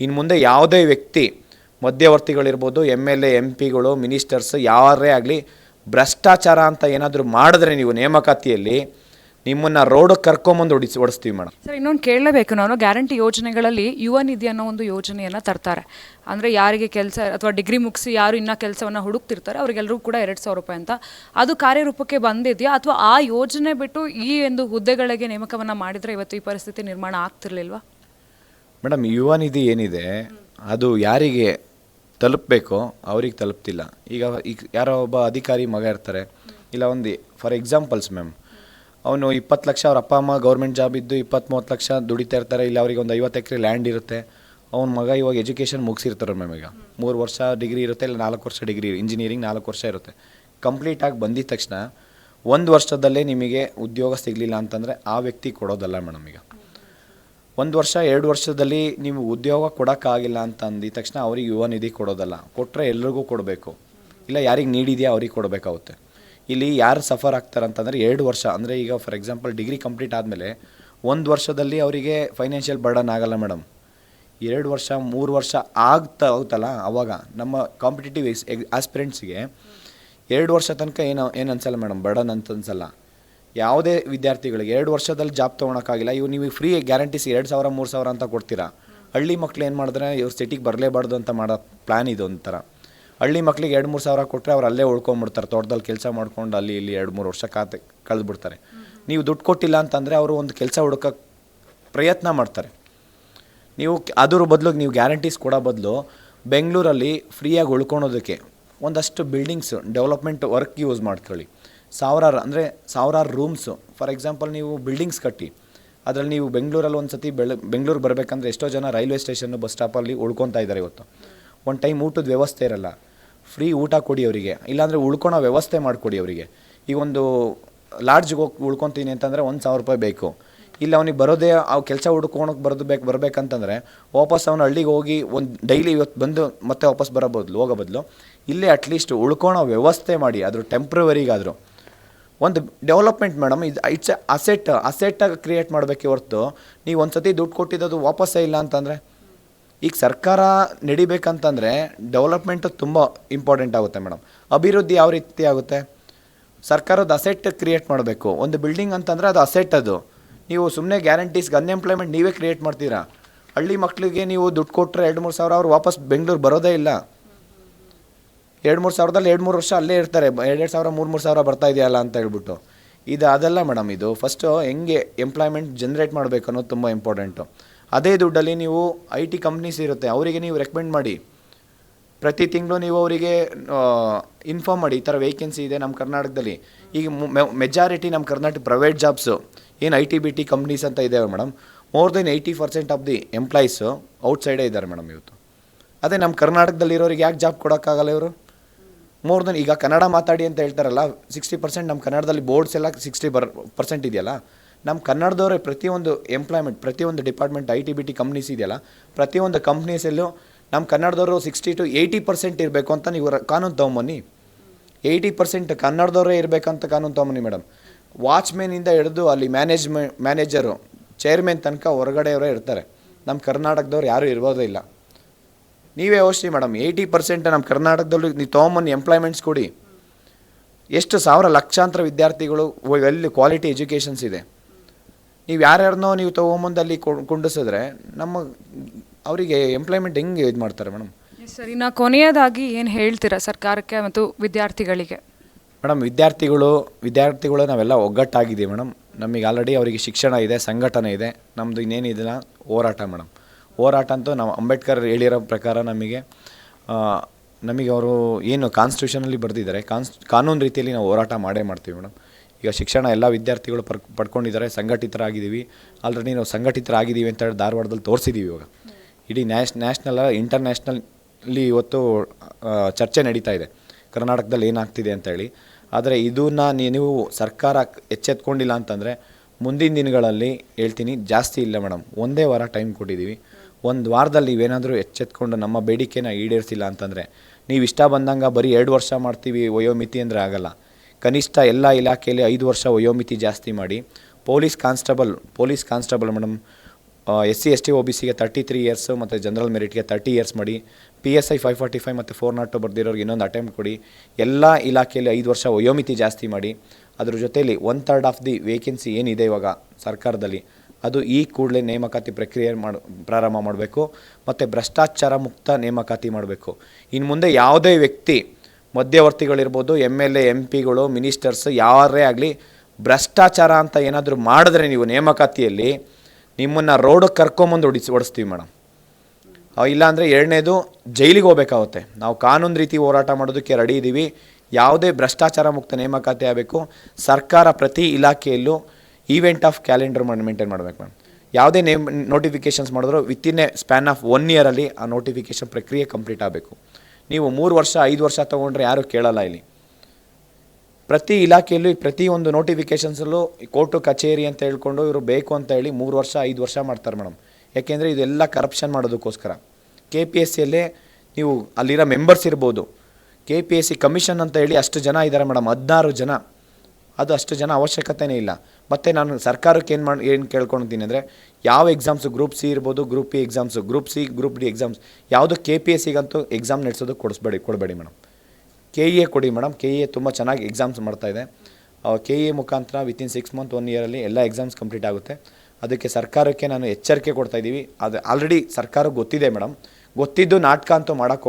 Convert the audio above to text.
ಇನ್ನು ಮುಂದೆ ಯಾವುದೇ ವ್ಯಕ್ತಿ ಮಧ್ಯವರ್ತಿಗಳಿರ್ಬೋದು ಎಂ ಎಲ್ ಎ ಎಂ ಪಿಗಳು ಮಿನಿಸ್ಟರ್ಸ್ ಯಾರೇ ಆಗಲಿ, ಭ್ರಷ್ಟಾಚಾರ ಅಂತ ಏನಾದರೂ ಮಾಡಿದ್ರೆ ನೀವು ನೇಮಕಾತಿಯಲ್ಲಿ ನಿಮ್ಮನ್ನು ರೋಡ್ ಕರ್ಕೊಂಬಂದು ಹೊಡಿಸಿ ಹೊಡಿಸ್ತೀವಿ ಮೇಡಮ್. ಸರ್, ಇನ್ನೊಂದು ಕೇಳಲೇಬೇಕು. ನಾನು ಗ್ಯಾರಂಟಿ ಯೋಜನೆಗಳಲ್ಲಿ ಯುವ ನಿಧಿ ಅನ್ನೋ ಒಂದು ಯೋಜನೆಯನ್ನು ತರ್ತಾರೆ. ಅಂದರೆ ಯಾರಿಗೆ ಕೆಲಸ ಅಥವಾ ಡಿಗ್ರಿ ಮುಗಿಸಿ ಯಾರು ಇನ್ನೂ ಕೆಲಸವನ್ನು ಹುಡುಕ್ತಿರ್ತಾರೆ ಅವರಿಗೆಲ್ಲರೂ ಕೂಡ ಎರಡು ಸಾವಿರ ರೂಪಾಯಿ ಅಂತ. ಅದು ಕಾರ್ಯರೂಪಕ್ಕೆ ಬಂದಿದೆಯಾ? ಅಥವಾ ಆ ಯೋಜನೆ ಬಿಟ್ಟು ಈ ಒಂದು ಹುದ್ದೆಗಳಿಗೆ ನೇಮಕವನ್ನು ಮಾಡಿದರೆ ಇವತ್ತು ಈ ಪರಿಸ್ಥಿತಿ ನಿರ್ಮಾಣ ಆಗ್ತಿರ್ಲಿಲ್ವಾ? ಮೇಡಮ್ ಯುವ ನಿಧಿ ಏನಿದೆ, ಅದು ಯಾರಿಗೆ ತಲುಪಬೇಕೋ ಅವ್ರಿಗೆ ತಲುಪ್ತಿಲ್ಲ. ಈಗ ಈಗ ಯಾರೋ ಒಬ್ಬ ಅಧಿಕಾರಿ ಮಗ ಇರ್ತಾರೆ. ಇಲ್ಲ ಒಂದು, ಫಾರ್ ಎಕ್ಸಾಂಪಲ್ಸ್ ಮ್ಯಾಮ್, ಅವನು ಇಪ್ಪತ್ತು ಲಕ್ಷ ಅವ್ರ ಅಪ್ಪ ಅಮ್ಮ ಗೌರ್ಮೆಂಟ್ ಜಾಬ್ ಇದ್ದು ಇಪ್ಪತ್ತು ಮೂವತ್ತು ಲಕ್ಷ ದುಡಿತಾ ಇರ್ತಾರೆ, ಇಲ್ಲ ಅವ್ರಿಗೆ ಒಂದು ಐವತ್ತು ಎಕರೆ ಲ್ಯಾಂಡ್ ಇರುತ್ತೆ, ಅವ್ನ ಮಗ ಇವಾಗ ಎಜುಕೇಷನ್ ಮುಗಿಸಿರ್ತಾರೆ ಮ್ಯಾಮ್ ಈಗ. ಮೂರು ವರ್ಷ ಡಿಗ್ರಿ ಇರುತ್ತೆ, ಇಲ್ಲ ನಾಲ್ಕು ವರ್ಷ ಡಿಗ್ರಿ ಇಂಜಿನಿಯರಿಂಗ್ ನಾಲ್ಕು ವರ್ಷ ಇರುತ್ತೆ. ಕಂಪ್ಲೀಟಾಗಿ ಬಂದಿದ ತಕ್ಷಣ, ಒಂದು ವರ್ಷದಲ್ಲೇ ನಿಮಗೆ ಉದ್ಯೋಗ ಸಿಗಲಿಲ್ಲ ಅಂತಂದರೆ ಆ ವ್ಯಕ್ತಿ ಕೊಡೋದಲ್ಲ ಮೇಡಮ್ ಈಗ. ಒಂದು ವರ್ಷ, ಎರಡು ವರ್ಷದಲ್ಲಿ ನೀವು ಉದ್ಯೋಗ ಕೊಡೋಕ್ಕಾಗಿಲ್ಲ ಅಂತ ಅಂದಿದ ತಕ್ಷಣ ಅವ್ರಿಗೆ ಯುವ ನಿಧಿ ಕೊಡೋದಲ್ಲ. ಕೊಟ್ಟರೆ ಎಲ್ರಿಗೂ ಕೊಡಬೇಕು. ಇಲ್ಲ ಯಾರಿಗೆ ನೀಡಿದೆಯಾ ಅವ್ರಿಗೆ ಕೊಡಬೇಕಾಗುತ್ತೆ. ಇಲ್ಲಿ ಯಾರು ಸಫರ್ ಆಗ್ತಾರೆ ಅಂತಂದರೆ ಎರಡು ವರ್ಷ, ಅಂದರೆ ಈಗ ಫಾರ್ ಎಕ್ಸಾಂಪಲ್ ಡಿಗ್ರಿ ಕಂಪ್ಲೀಟ್ ಆದಮೇಲೆ ಒಂದು ವರ್ಷದಲ್ಲಿ ಅವರಿಗೆ ಫೈನಾನ್ಷಿಯಲ್ ಬರ್ಡನ್ ಆಗಲ್ಲ ಮೇಡಮ್ ಎರಡು ವರ್ಷ, ಮೂರು ವರ್ಷ ಆಗ್ತಾ ಹೋಗ್ತಲ್ಲ ಅವಾಗ ನಮ್ಮ ಕಾಂಪಿಟೇಟಿವ್ ಎಕ್ಸ್ ಆಸ್ಪಿರೆಂಟ್ಸ್ಗೆ ಎರಡು ವರ್ಷ ತನಕ ಏನು ಏನು ಅನ್ಸಲ್ಲ ಮೇಡಮ್ ಬರ್ಡನ್ ಅಂತ ಅನ್ಸಲ್ಲ. ಯಾವುದೇ ವಿದ್ಯಾರ್ಥಿಗಳಿಗೆ ಎರಡು ವರ್ಷದಲ್ಲಿ ಜಾಬ್ ತೊಗೊಳಕ್ಕಾಗಿಲ್ಲ ಇವು ನೀವು ಫ್ರೀ ಗ್ಯಾರಂಟೀಸ್ ಎರಡು ಸಾವಿರ, ಮೂರು ಸಾವಿರ ಅಂತ ಕೊಡ್ತೀರಾ? ಹಳ್ಳಿ ಮಕ್ಳು ಏನು ಮಾಡಿದ್ರೆ ಇವ್ರು ಸಿಟಿಗೆ ಬರಲೇಬಾರ್ದು ಅಂತ ಮಾಡೋ ಪ್ಲ್ಯಾನ್ ಇದು ಒಂಥರ. ಹಳ್ಳಿ ಮಕ್ಳಿಗೆ ಎರಡು, ಮೂರು ಸಾವಿರ ಕೊಟ್ಟರೆ ಅವ್ರು ಅಲ್ಲೇ ಉಳ್ಕೊಂಬಿಡ್ತಾರೆ, ತೋಟದಲ್ಲಿ ಕೆಲಸ ಮಾಡ್ಕೊಂಡು ಅಲ್ಲಿ ಇಲ್ಲಿ ಎರಡು, ಮೂರು ವರ್ಷ ಕಾತೆ ಕಳೆದ್ಬಿಡ್ತಾರೆ. ನೀವು ದುಡ್ಡು ಕೊಟ್ಟಿಲ್ಲ ಅಂತಂದರೆ ಅವರು ಒಂದು ಕೆಲಸ ಹುಡುಕಕ್ಕೆ ಪ್ರಯತ್ನ ಮಾಡ್ತಾರೆ. ನೀವು ಅದ್ರ ಬದಲು ನೀವು ಗ್ಯಾರಂಟೀಸ್ ಕೊಡೋ ಬದಲು ಬೆಂಗಳೂರಲ್ಲಿ ಫ್ರೀಯಾಗಿ ಉಳ್ಕೊಳೋದಕ್ಕೆ ಒಂದಷ್ಟು ಬಿಲ್ಡಿಂಗ್ಸ್ ಡೆವಲಪ್ಮೆಂಟ್ ವರ್ಕ್ ಯೂಸ್ ಮಾಡ್ಕೊಳ್ಳಿ. ಸಾವಿರಾರು, ಅಂದರೆ ಸಾವಿರಾರು ರೂಮ್ಸು ಫಾರ್ ಎಕ್ಸಾಂಪಲ್ ನೀವು ಬಿಲ್ಡಿಂಗ್ಸ್ ಕಟ್ಟಿ, ಅದರಲ್ಲಿ ನೀವು ಬೆಂಗಳೂರಲ್ಲಿ ಒಂದು ಸತಿ ಬೆಳ, ಬೆಂಗಳೂರು ಬರಬೇಕಂದ್ರೆ ಎಷ್ಟೋ ಜನ ರೈಲ್ವೆ ಸ್ಟೇಷನ್ನು ಬಸ್ ಸ್ಟಾಪಲ್ಲಿ ಉಳ್ಕೊತಾ ಇದ್ದಾರೆ ಇವತ್ತು. ಒಂದು ಟೈಮ್ ಊಟದ ವ್ಯವಸ್ಥೆ ಇರಲ್ಲ. ಫ್ರೀ ಊಟ ಕೊಡಿ ಅವರಿಗೆ. ಇಲ್ಲಾಂದರೆ ಉಳ್ಕೊಳೋ ವ್ಯವಸ್ಥೆ ಮಾಡಿಕೊಡಿ ಅವರಿಗೆ. ಈಗ ಒಂದು ಲಾಡ್ಜ್ಗೆ ಹೋಗಿ ಉಳ್ಕೊತೀನಿ ಅಂತಂದರೆ ಒಂದು ಸಾವಿರ ರೂಪಾಯಿ ಬೇಕು. ಇಲ್ಲ ಅವನಿಗೆ ಬರೋದೇ ಆ ಕೆಲಸ ಹುಡ್ಕೊಳಕ್ಕೆ ಬರೋದು ಬೇಕು, ಬರಬೇಕಂತಂದರೆ ವಾಪಸ್ ಅವನು ಹಳ್ಳಿಗೆ ಹೋಗಿ ಒಂದು ಡೈಲಿ ಇವತ್ತು ಬಂದು ಮತ್ತೆ ವಾಪಸ್ ಬರೋ ಬದಲು ಹೋಗೋ ಬದಲು ಇಲ್ಲೇ ಅಟ್ಲೀಸ್ಟ್ ಉಳ್ಕೊಳೋ ವ್ಯವಸ್ಥೆ ಮಾಡಿ ಅದ್ರ ಟೆಂಪ್ರವರಿಗಾದರೂ ಒಂದು ಡೆವಲಪ್ಮೆಂಟ್ ಮೇಡಮ್, ಇದು ಇಟ್ಸ್ ಎ ಅಸೆಟ್ ಅಸೆಟ್ಟಾಗಿ ಕ್ರಿಯೇಟ್ ಮಾಡಬೇಕೆ ಹೊರತು ನೀವು ಒಂದು ಸತಿ ದುಡ್ಡು ಕೊಟ್ಟಿದ್ದು ವಾಪಸ್ಸೇ ಇಲ್ಲ ಅಂತಂದರೆ? ಈಗ ಸರ್ಕಾರ ನಡಿಬೇಕಂತಂದರೆ ಡೆವಲಪ್ಮೆಂಟು ತುಂಬ ಇಂಪಾರ್ಟೆಂಟ್ ಆಗುತ್ತೆ ಮೇಡಮ್. ಅಭಿವೃದ್ಧಿ ಯಾವ ರೀತಿ ಆಗುತ್ತೆ? ಸರ್ಕಾರದ ಅಸೆಟ್ ಕ್ರಿಯೇಟ್ ಮಾಡಬೇಕು. ಒಂದು ಬಿಲ್ಡಿಂಗ್ ಅಂತಂದರೆ ಅದು ಅಸೆಟ್ ಅದು. ನೀವು ಸುಮ್ಮನೆ ಗ್ಯಾರಂಟೀಸ್ಗೆ ಅನ್ಎಂಪ್ಲಾಯ್ಮೆಂಟ್ ನೀವೇ ಕ್ರಿಯೇಟ್ ಮಾಡ್ತೀರಾ? ಹಳ್ಳಿ ಮಕ್ಕಳಿಗೆ ನೀವು ದುಡ್ಡು ಕೊಟ್ಟರೆ ಎರಡು, ಮೂರು ಸಾವಿರ ಅವ್ರು ವಾಪಸ್ ಬೆಂಗಳೂರು ಬರೋದೇ ಇಲ್ಲ. ಎರಡು ಮೂರು ಸಾವಿರದಲ್ಲಿ ಎರಡು ಮೂರು ವರ್ಷ ಅಲ್ಲೇ ಇರ್ತಾರೆ. ಎರಡೆರಡು ಸಾವಿರ ಮೂರು ಮೂರು ಸಾವಿರ ಬರ್ತಾ ಇದೆಯಲ್ಲ ಅಂತ ಹೇಳ್ಬಿಟ್ಟು. ಇದು ಅದಲ್ಲ ಮೇಡಮ್ ಇದು. ಫಸ್ಟು ಹೆಂಗೆ ಎಂಪ್ಲಾಯ್ಮೆಂಟ್ ಜನ್ರೇಟ್ ಮಾಡಬೇಕು ಅನ್ನೋದು ತುಂಬ ಇಂಪಾರ್ಟೆಂಟು ಅದೇ ದುಡ್ಡಲ್ಲಿ ನೀವು ಐ ಟಿ ಕಂಪ್ನೀಸ್ ಇರುತ್ತೆ. ಅವರಿಗೆ ನೀವು ರೆಕಮೆಂಡ್ ಮಾಡಿ. ಪ್ರತಿ ತಿಂಗಳು ನೀವು ಅವರಿಗೆ ಇನ್ಫಾರ್ಮ್ ಮಾಡಿ. ಈ ಥರ ವೇಕೆನ್ಸಿ ಇದೆ ನಮ್ಮ ಕರ್ನಾಟಕದಲ್ಲಿ. ಈಗ ಮೆಜಾರಿಟಿ ನಮ್ಮ ಕರ್ನಾಟಕ ಪ್ರೈವೇಟ್ ಜಾಬ್ಸು ಏನು I T B T companies ಅಂತ ಇದ್ದಾವೆ madam. More than eighty percent of the employees ಔಟ್ಸೈಡೇ ಇದ್ದಾರೆ ಮೇಡಮ್ ಇವತ್ತು. ಅದೇ ನಮ್ಮ ಕರ್ನಾಟಕದಲ್ಲಿರೋರಿಗೆ ಯಾಕೆ ಜಾಬ್ ಕೊಡೋಕ್ಕಾಗಲ್ಲ ಇವರು? ಮೋರ್ ದನ್ ಈಗ ಕನ್ನಡ ಮಾತಾಡಿ ಅಂತ ಹೇಳ್ತಾರಲ್ಲ ಸಿಕ್ಸ್ಟಿ ಪರ್ಸೆಂಟ್ ನಮ್ಮ ಕನ್ನಡದಲ್ಲಿ ಬೋರ್ಡ್ಸ್ ಎಲ್ಲ ಸಿಕ್ಸ್ಟಿ ಬರ್ ಪರ್ಸೆಂಟ್ ಇದೆಯಲ್ಲ ನಮ್ಮ ಕನ್ನಡದವರೇ ಪ್ರತಿಯೊಂದು ಎಂಪ್ಲಾಯ್ಮೆಂಟ್ ಪ್ರತಿಯೊಂದು department I T B T companies ಇದೆಯಲ್ಲ, ಪ್ರತಿಯೊಂದು ಕಂಪ್ನೀಸಲ್ಲೂ ನಮ್ಮ ಕನ್ನಡದವರು ಸಿಕ್ಸ್ಟಿ ಟು ಏಯ್ಟಿ ಪರ್ಸೆಂಟ್ ಇರಬೇಕು ಅಂತ ನೀವು ಕಾನೂನು ತೊಗೊಂಬನ್ನಿ. ಏಯ್ಟಿ ಪರ್ಸೆಂಟ್ ಕನ್ನಡದವರೇ ಇರಬೇಕಂತ ಕಾನೂನು ತೊಗೊಂಬನ್ನಿ ಮೇಡಮ್ ವಾಚ್ಮೆನಿಂದ ಹಿಡಿದು ಅಲ್ಲಿ ಮ್ಯಾನೇಜ್ಮೆ ಮ್ಯಾನೇಜರು ಚೇರ್ಮನ್ ತನಕ ಹೊರಗಡೆಯವರೇ ಇರ್ತಾರೆ. ನಮ್ಮ ಕರ್ನಾಟಕದವ್ರು ಯಾರೂ ಇರ್ಬೋದೇ ಇಲ್ಲ. ನೀವೇ ಯೋಚನೆ ಮೇಡಮ್. ಏಯ್ಟಿ ಪರ್ಸೆಂಟ್ ನಮ್ಮ ಕರ್ನಾಟಕದಲ್ಲಿ ನೀವು ತೊಗೊಂಬನ್ನಿ ಎಂಪ್ಲಾಯ್ಮೆಂಟ್ಸ್ ಕೊಡಿ. ಎಷ್ಟು ಸಾವಿರ ಲಕ್ಷಾಂತರ ವಿದ್ಯಾರ್ಥಿಗಳು ಅಲ್ಲಿ ಕ್ವಾಲಿಟಿ ಎಜುಕೇಷನ್ಸ್ ಇದೆ. ನೀವು ಯಾರ್ಯಾರನ್ನೋ ನೀವು ತೊಗೊಂಬಂದಲ್ಲಿ ಕುಂಡಿಸಿದ್ರೆ ನಮ್ಮ ಅವರಿಗೆ ಎಂಪ್ಲಾಯ್ಮೆಂಟ್ ಹೆಂಗೆ ಇದು ಮಾಡ್ತಾರೆ ಮೇಡಮ್? ಸರ್ ಇನ್ನು ಕೊನೆಯದಾಗಿ ಏನು ಹೇಳ್ತೀರಾ ಸರ್ಕಾರಕ್ಕೆ ಮತ್ತು ವಿದ್ಯಾರ್ಥಿಗಳಿಗೆ? ಮೇಡಮ್ ವಿದ್ಯಾರ್ಥಿಗಳು ವಿದ್ಯಾರ್ಥಿಗಳು ನಾವೆಲ್ಲ ಒಗ್ಗಟ್ಟಾಗಿದ್ದೀವಿ ಮೇಡಮ್. ನಮಗೆ ಆಲ್ರೆಡಿ ಅವರಿಗೆ ಶಿಕ್ಷಣ ಇದೆ ಸಂಘಟನೆ ಇದೆ. ನಮ್ಮದು ಇನ್ನೇನಿದೆ ಹೋರಾಟ ಮೇಡಮ್. ಹೋರಾಟ ಅಂತೂ ನಾವು ಅಂಬೇಡ್ಕರ್ ಹೇಳಿರೋ ಪ್ರಕಾರ ನಮಗೆ ನಮಗೆ ಅವರು ಏನು ಕಾನ್ಸ್ಟಿಟ್ಯೂಷನಲ್ಲಿ ಬರೆದಿದ್ದಾರೆ, ಕಾನ್ಸ್, ಕಾನೂನು ರೀತಿಯಲ್ಲಿ ನಾವು ಹೋರಾಟ ಮಾಡೇ ಮಾಡ್ತೀವಿ ಮೇಡಮ್. ಈಗ ಶಿಕ್ಷಣ ಎಲ್ಲ ವಿದ್ಯಾರ್ಥಿಗಳು ಪರ್ ಪಡ್ಕೊಂಡಿದ್ದಾರೆ, ಸಂಘಟಿತರಾಗಿದ್ದೀವಿ. ಆಲ್ರೆಡಿ ನಾವು ಸಂಘಟಿತರಾಗಿದ್ದೀವಿ ಅಂತ ಹೇಳಿ ಧಾರವಾಡದಲ್ಲಿ ತೋರಿಸಿದ್ದೀವಿ ಇವಾಗ. ಇಡೀ ನ್ಯಾಷ್, ನ್ಯಾಷನಲ್ ಇಂಟರ್ನ್ಯಾಷನಲ್ಲಿ ಇವತ್ತು ಚರ್ಚೆ ನಡೀತಾ ಇದೆ. ಕರ್ನಾಟಕದಲ್ಲಿ ಏನಾಗ್ತಿದೆ ಅಂತೇಳಿ ಆದರೆ ಇದನ್ನು ನೀವು ಸರ್ಕಾರ ಎಚ್ಚೆತ್ಕೊಂಡಿಲ್ಲ ಅಂತಂದರೆ ಮುಂದಿನ ದಿನಗಳಲ್ಲಿ ಹೇಳ್ತೀನಿ, ಜಾಸ್ತಿ ಇಲ್ಲ ಮೇಡಮ್. ಒಂದೇ ವಾರ ಟೈಮ್ ಕೊಟ್ಟಿದ್ದೀವಿ. ಒಂದು ವಾರದಲ್ಲಿ ನೀವೇನಾದರೂ ಎಚ್ಚೆತ್ಕೊಂಡು ನಮ್ಮ ಬೇಡಿಕೆನ ಈಡೇರಿಸಿಲ್ಲ ಅಂತಂದರೆ, ನೀವು ಇಷ್ಟ ಬಂದಂಗೆ ಬರೀ ಎರಡು ವರ್ಷ ಮಾಡ್ತೀವಿ ವಯೋಮಿತಿ ಅಂದರೆ ಆಗಲ್ಲ. ಕನಿಷ್ಠ ಎಲ್ಲ ಇಲಾಖೆಯಲ್ಲಿ ಐದು ವರ್ಷ ವಯೋಮಿತಿ ಜಾಸ್ತಿ ಮಾಡಿ. Police constable police constable madam S C S T O B ಸಿಗೆ ತರ್ಟಿ ತ್ರೀ ಇಯರ್ಸು ಮತ್ತು ಜನರಲ್ ಮೆರಿಟ್ಗೆ ತರ್ಟಿ ಇಯರ್ಸ್ ಮಾಡಿ P S I five forty five ಮತ್ತು ಫೋರ್ ನಾಟ್ ಟು ಬರ್ದಿರೋರಿಗೆ ಇನ್ನೊಂದು ಅಟೆಂಪ್ಟ್ ಕೊಡಿ. ಎಲ್ಲ ಇಲಾಖೆಯಲ್ಲಿ ಐದು ವರ್ಷ ವಯೋಮಿತಿ ಜಾಸ್ತಿ ಮಾಡಿ. ಅದ್ರ ಜೊತೆಯಲ್ಲಿ one third of the vacancy ಏನಿದೆ ಇವಾಗ ಸರ್ಕಾರದಲ್ಲಿ, ಅದು ಈ ಕೂಡಲೇ ನೇಮಕಾತಿ ಪ್ರಕ್ರಿಯೆ ಮಾಡ, ಪ್ರಾರಂಭ ಮಾಡಬೇಕು, ಮತ್ತು ಭ್ರಷ್ಟಾಚಾರ ಮುಕ್ತ ನೇಮಕಾತಿ ಮಾಡಬೇಕು. ಇನ್ನು ಮುಂದೆ ಯಾವುದೇ ವ್ಯಕ್ತಿ ಮಧ್ಯವರ್ತಿಗಳಿರ್ಬೋದು ಎಂ ಎಲ್ ಎ ಎಂ ಪಿಗಳು ಮಿನಿಸ್ಟರ್ಸ್ ಯಾರೇ ಆಗಲಿ, ಭ್ರಷ್ಟಾಚಾರ ಅಂತ ಏನಾದರೂ ಮಾಡಿದ್ರೆ ನೀವು ನೇಮಕಾತಿಯಲ್ಲಿ ನಿಮ್ಮನ್ನು ರೋಡಿಗೆ ಕರ್ಕೊಂಬಂದು ಹೊಡಿಸಿ, ಓಡಿಸ್ತೀವಿ ಮೇಡಮ್ ಇಲ್ಲಾಂದರೆ ಎರಡನೇದು ಜೈಲಿಗೆ ಹೋಗ್ಬೇಕಾಗುತ್ತೆ. ನಾವು ಕಾನೂನು ರೀತಿ ಹೋರಾಟ ಮಾಡೋದಕ್ಕೆ ರೆಡಿ ಇದ್ದೀವಿ ಯಾವುದೇ ಭ್ರಷ್ಟಾಚಾರ ಮುಕ್ತ ನೇಮಕಾತಿ ಆಗಬೇಕು, ಸರ್ಕಾರ ಪ್ರತಿ ಇಲಾಖೆಯಲ್ಲೂ ಈವೆಂಟ್ ಆಫ್ ಕ್ಯಾಲೆಂಡರ್ ಮಾಡಿ ಮೇಂಟೈನ್ ಮಾಡಬೇಕು ಮ್ಯಾಮ್ ಯಾವುದೇ ನೇಮ್ ನೋಟಿಫಿಕೇಷನ್ಸ್ ಮಾಡಿದ್ರು within a span of one ಇಯರಲ್ಲಿ ಆ ನೋಟಿಫಿಕೇಷನ್ ಪ್ರಕ್ರಿಯೆ ಕಂಪ್ಲೀಟ್ ಆಗಬೇಕು. ನೀವು ಮೂರು ವರ್ಷ, ಐದು ವರ್ಷ ತೊಗೊಂಡ್ರೆ ಯಾರೂ ಕೇಳಲ್ಲ ಇಲ್ಲಿ. ಪ್ರತಿ ಇಲಾಖೆಯಲ್ಲೂ ಪ್ರತಿಯೊಂದು ನೋಟಿಫಿಕೇಷನ್ಸಲ್ಲೂ ಕೋರ್ಟು, ಕಚೇರಿ ಅಂತ ಹೇಳ್ಕೊಂಡು ಇವರು ಬೇಕು ಅಂತ ಹೇಳಿ ಮೂರು ವರ್ಷ, ಐದು ವರ್ಷ ಮಾಡ್ತಾರೆ ಮೇಡಮ್. ಯಾಕೆಂದರೆ ಇದೆಲ್ಲ ಕರಪ್ಷನ್ ಮಾಡೋದಕ್ಕೋಸ್ಕರ. ಕೆ ಪಿ ಎಸ್ ಸಿಯಲ್ಲೇ ನೀವು ಅಲ್ಲಿರೋ ಮೆಂಬರ್ಸ್ ಇರ್ಬೋದು. K P S C commission ಅಂತ ಹೇಳಿ ಅಷ್ಟು ಜನ ಇದ್ದಾರೆ ಮೇಡಮ್ ಹದಿನಾರು ಜನ. ಅದು ಅಷ್ಟು ಜನ ಅವಶ್ಯಕತೆನೇ ಇಲ್ಲ. ಮತ್ತು ನಾನು ಸರ್ಕಾರಕ್ಕೆ ಏನು ಮಾಡಿ, ಏನು ಕೇಳ್ಕೊಳ್ತೀನಿ ಅಂದರೆ ಯಾವ ಎಕ್ಸಾಮ್ಸು ಗ್ರೂಪ್ ಸಿ ಇರ್ಬೋದು group E exams group C group D exams ಯಾವುದು ಕೆ ಪಿ ಎಸ್ ಸಿಗಂತೂ ಎಕ್ಸಾಮ್ ನಡೆಸೋದು ಕೊಡಿಸ್ಬೇಡಿ, ಕೊಡಬೇಡಿ ಮೇಡಮ್ ಕೆ ಇ ಎ ಕೊಡಿ ಮೇಡಮ್ ಕೆ ಇ ಎ ತುಂಬ ಚೆನ್ನಾಗಿ ಎಕ್ಸಾಮ್ಸ್ ಮಾಡ್ತಾ ಇದೆ. ಕೆ ಇ ಎ ಮುಖಾಂತರ ವಿತಿನ್ ಸಿಕ್ಸ್ ಮಂತ್ ಒನ್ ಇಯರಲ್ಲಿ ಎಲ್ಲ ಎಕ್ಸಾಮ್ಸ್ ಕಂಪ್ಲೀಟ್ ಆಗುತ್ತೆ. ಅದಕ್ಕೆ ಸರ್ಕಾರಕ್ಕೆ ನಾನು ಎಚ್ಚರಿಕೆ ಕೊಡ್ತಾ ಇದ್ದೀವಿ. ಅದು ಆಲ್ರೆಡಿ ಸರ್ಕಾರಕ್ಕೆ ಗೊತ್ತಿದೆ ಮೇಡಮ್ ಗೊತ್ತಿದ್ದು ನಾಟಕ ಅಂತೂ ಮಾಡೋಕ್ಕೆ